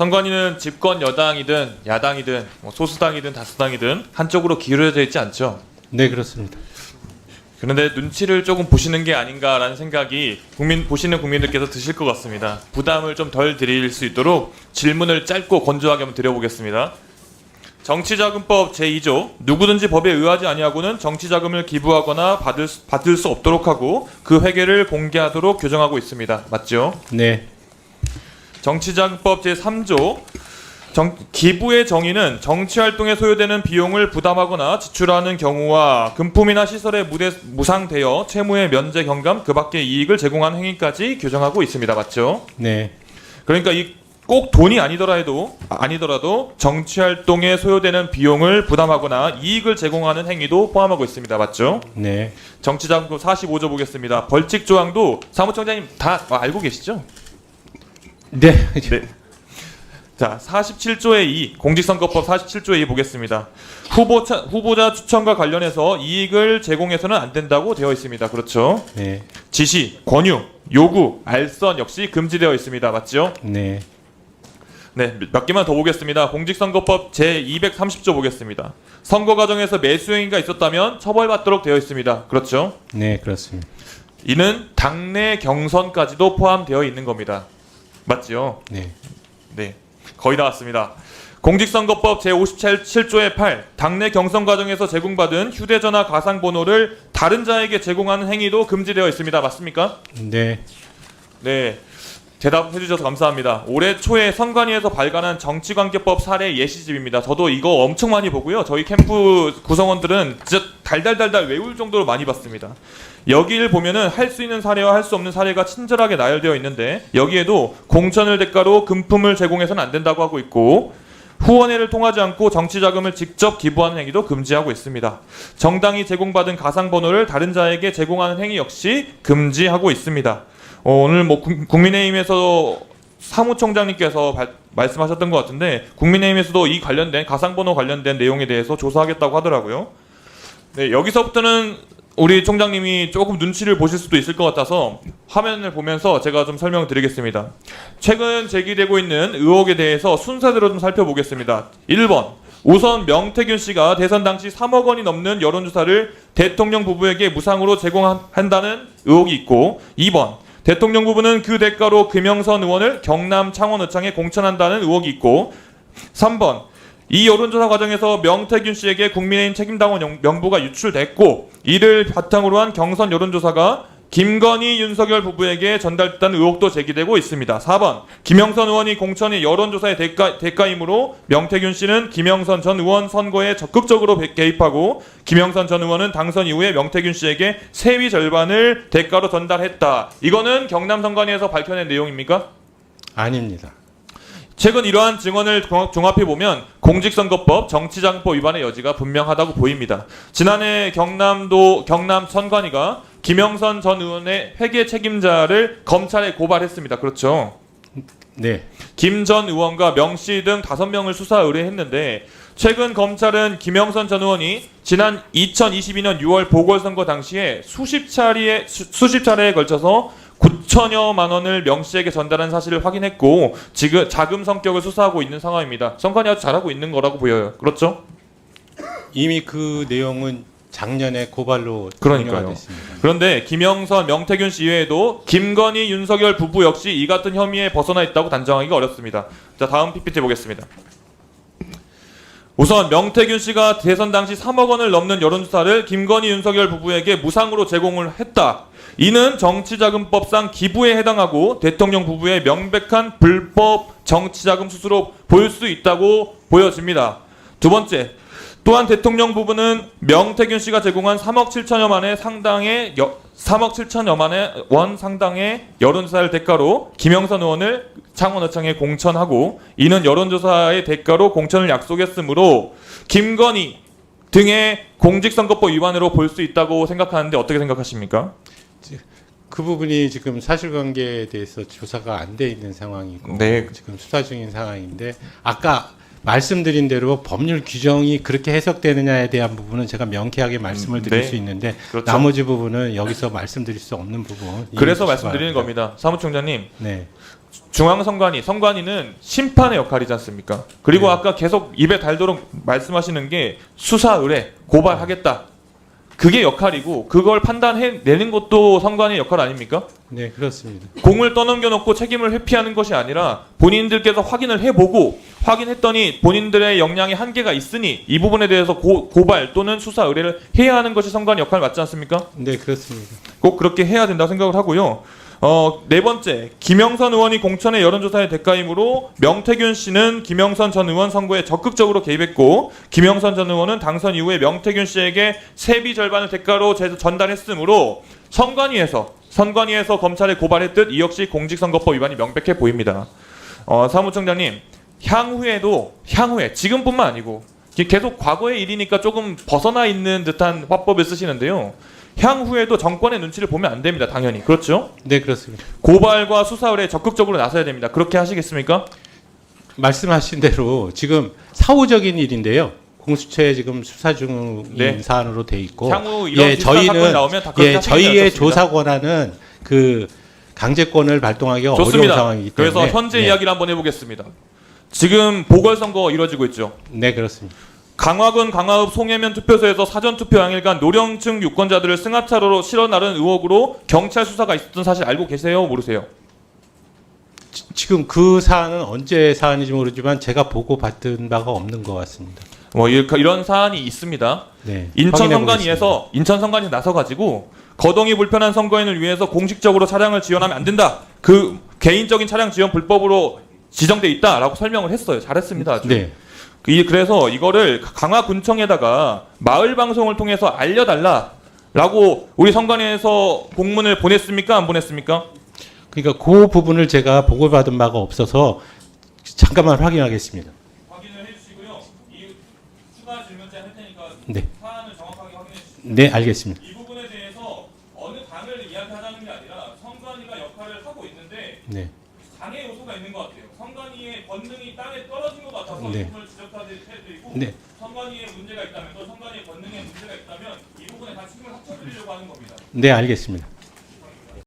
선관위는 집권 여당이든 야당이든 뭐 소수당이든 다수당이든 한쪽으로 기울어져 있지 않죠. 네, 그렇습니다. 그런데 눈치를 조금 보시는 게 아닌가라는 생각이 국민 보시는 국민들께서 드실 것 같습니다. 부담을 좀 덜 드릴 수 있도록 질문을 짧고 건조하게 한번 드려보겠습니다. 정치자금법 제2조 누구든지 법에 의하지 아니하고는 정치자금을 기부하거나 받을 수, 받을 수 없도록 하고 그 회계를 공개하도록 규정하고 있습니다. 맞죠? 네, 정치자금법 제3조 정, 기부의 정의는 정치활동에 소요되는 비용을 부담하거나 지출하는 경우와 금품이나 시설에 무대, 무상되어 채무의 면제 경감 그 밖의 이익을 제공한 행위까지 규정하고 있습니다. 맞죠? 네, 그러니까 이 꼭 돈이 아니더라도 아니더라도 정치 활동에 소요되는 비용을 부담하거나 이익을 제공하는 행위도 포함하고 있습니다. 맞죠? 네, 정치자금법 45조 보겠습니다. 벌칙 조항도 사무총장님 다 알고 계시죠? 네, 네. 자, 47조의 2, 공직선거법 47조의 2 보겠습니다. 후보자, 후보자 추천과 관련해서 이익을 제공해서는 안 된다고 되어 있습니다. 그렇죠? 네, 지시, 권유, 요구, 알선 역시 금지되어 있습니다. 맞죠? 네, 네, 몇 개만 더 보겠습니다. 공직선거법 제230조 보겠습니다. 선거 과정에서 매수행위가 있었다면 처벌받도록 되어 있습니다. 그렇죠? 네, 그렇습니다. 이는 당내 경선까지도 포함되어 있는 겁니다. 맞지요? 네, 네, 거의 다 왔습니다. 공직선거법 제57조의 8 당내 경선 과정에서 제공받은 휴대전화 가상번호를 다른 자에게 제공하는 행위도 금지되어 있습니다. 맞습니까? 네, 네. 대답해 주셔서 감사합니다. 올해 초에 선관위에서 발간한 정치관계법 사례 예시집입니다. 저도 이거 엄청 많이 보고요. 저희 캠프 구성원들은 진짜 달달달달 외울 정도로 많이 봤습니다. 여기를 보면은 할 수 있는 사례와 할 수 없는 사례가 친절하게 나열되어 있는데 여기에도 공천을 대가로 금품을 제공해서는 안 된다고 하고 있고 후원회를 통하지 않고 정치 자금을 직접 기부하는 행위도 금지하고 있습니다. 정당이 제공받은 가상 번호를 다른 자에게 제공하는 행위 역시 금지하고 있습니다. 어, 오늘 뭐 국- 국민의힘에서 사무총장님께서 발- 말씀하셨던 것 같은데 국민의힘에서도 이 관련된 가상번호 관련된 내용에 대해서 조사하겠다고 하더라고요. 네, 여기서부터는 우리 총장님이 조금 눈치를 보실 수도 있을 것 같아서 화면을 보면서 제가 좀 설명드리겠습니다. 최근 제기되고 있는 의혹에 대해서 순서대로 좀 살펴보겠습니다. 1번. 우선 명태균 씨가 대선 당시 3억 원이 넘는 여론조사를 대통령 부부에게 무상으로 제공한다는 의혹이 있고 2번. 대통령 부부는 그 대가로 금영선 의원을 경남 창원의창에 공천한다는 의혹이 있고 3번. 이 여론조사 과정에서 명태균 씨에게 국민의힘 책임당원 영- 명부가 유출됐고 이를 바탕으로 한 경선 여론조사가 김건희 윤석열 부부에게 전달됐다는 의혹도 제기되고 있습니다. 4번 김영선 의원이 공천이 여론조사의 대가, 대가이므로 명태균 씨는 김영선 전 의원 선거에 적극적으로 배- 개입하고 김영선 전 의원은 당선 이후에 명태균 씨에게 세위 절반을 대가로 전달했다. 이거는 경남 선관위에서 밝혀낸 내용입니까? 아닙니다. 최근 이러한 증언을 종합해 보면 공직선거법 정치장법 위반의 여지가 분명하다고 보입니다. 지난해 경남도 경남 선관위가 김영선 전 의원의 회계 책임자를 검찰에 고발했습니다. 그렇죠? 네, 김 전 의원과 명씨 등 다섯 명을 수사 의뢰했는데 최근 검찰은 김영선 전 의원이 지난 2022년 6월 보궐선거 당시에 수십 차례에 수, 수십 차례에 걸쳐서 9천여만 원을 명 씨에게 전달한 사실을 확인했고 지금 자금 성격을 수사하고 있는 상황입니다. 선관위 아주 잘하고 있는 거라고 보여요. 그렇죠? 이미 그 내용은 작년에 고발로 그러니까요. 그런데 김영선, 명태균 씨 외에도 김건희, 윤석열 부부 역시 이 같은 혐의에 벗어나 있다고 단정하기가 어렵습니다. 자, 다음 PPT 보겠습니다. 우선 명태균 씨가 대선 당시 3억 원을 넘는 여론조사를 김건희, 윤석열 부부에게 무상으로 제공을 했다. 이는 정치자금법상 기부에 해당하고 대통령 부부의 명백한 불법 정치자금 수수로 보일 수 있다고 보여집니다. 두 번째, 또한 대통령 부부는 명태균 씨가 제공한 3억 7천여만의 상당의 여, 3억 7천여만의 원 상당의 여론조사를 대가로 김영선 의원을 창원어청에 공천하고 이는 여론조사의 대가로 공천을 약속했으므로 김건희 등의 공직선거법 위반으로 볼 수 있다고 생각하는데 어떻게 생각하십니까? 그 부분이 지금 사실관계에 대해서 조사가 안 돼 있는 상황이고 네. 지금 수사 중인 상황인데 아까 말씀드린 대로 법률 규정이 그렇게 해석되느냐에 대한 부분은 제가 명쾌하게 말씀을 드릴 네. 수 있는데 그렇죠. 나머지 부분은 여기서 말씀드릴 수 없는 부분. 그래서 말씀드리는. 겁니다. 사무총장님, 네, 중앙선관위, 선관위는 심판의 역할이지 않습니까? 그리고 네. 아까 계속 입에 달도록 말씀하시는 게 수사 의뢰, 고발하겠다. 그게 역할이고 그걸 판단해 내는 것도 선관위의 역할 아닙니까? 네, 그렇습니다. 공을 떠넘겨 놓고 책임을 회피하는 것이 아니라 본인들께서 확인을 해보고 확인했더니 본인들의 역량에 한계가 있으니 이 부분에 대해서 고, 고발 또는 수사 의뢰를 해야 하는 것이 선관위 역할 맞지 않습니까? 네, 그렇습니다. 꼭 그렇게 해야 된다고 생각을 하고요. 어, 네 번째, 김영선 의원이 공천의 여론조사의 대가이므로 명태균 씨는 김영선 전 의원 선거에 적극적으로 개입했고 김영선 전 의원은 당선 이후에 명태균 씨에게 세비 절반을 대가로 제- 전달했으므로 선관위에서 선관위에서 검찰에 고발했듯 이 역시 공직선거법 위반이 명백해 보입니다. 어, 사무총장님 향후에도 향후에 지금뿐만 아니고 계속 과거의 일이니까 조금 벗어나 있는 듯한 화법을 쓰시는데요. 향후에도 정권의 눈치를 보면 안 됩니다. 당연히 그렇죠. 네, 그렇습니다. 고발과 수사 의뢰에 적극적으로 나서야 됩니다. 그렇게 하시겠습니까? 말씀하신 대로 지금 사후적인 일인데요. 공수처에 지금 수사 중인 네. 사안으로 돼 있고 향후 이런 예, 저희는 나오면 다 예, 저희의? 조사 권한은 그 강제권을 발동하기가 어려운. 상황이기 때문에 그래서 현재 네. 이야기를 한번 해보겠습니다. 지금 보궐선거 이루어지고 있죠. 네, 그렇습니다. 강화군 강화읍 송해면 투표소에서 사전 투표 양일간 노령층 유권자들을 승합차로로 실어 나른 의혹으로 경찰 수사가 있었던 사실 알고 계세요? 모르세요? 지- 지금 그 사안은 언제 사안인지 모르지만 제가 보고 받은 바가 없는 것 같습니다. 뭐 이- 이런 사안이 있습니다. 네. 인천 확인해 선관위에서 인천 선관위 나서 가지고 거동이 불편한 선거인을 위해서 공식적으로 차량을 지원하면 안 된다. 그 개인적인 차량 지원 불법으로 지정돼 있다라고 설명을 했어요. 잘했습니다. 아주. 네. 그 이- 그래서 이거를 강화군청에다가 마을 방송을 통해서 알려달라라고 우리 선관위에서 공문을 보냈습니까? 안 보냈습니까? 그러니까 그 부분을 제가 보고받은 바가 없어서 잠깐만 확인하겠습니다. 확인을 해주시고요. 이 추가 질문제 할 테니까 네. 사안을 정확하게 확인해 주시고 네, 알겠습니다. 이 부분에 대해서 어느 당을 이야기하자는 게 아니라 선관위가 역할을 하고 있는데 네. 장애 요소가 있는 것 같아요. 선관위의 권능이 땅에 떨어진 것 같아서 네. 이 부분을 지적해드리고 네. 선관위에 문제가 있다면 또 선관위의 권능에 문제가 있다면 이 부분에 다 책임을 합쳐드리려고 하는 겁니다. 네, 알겠습니다.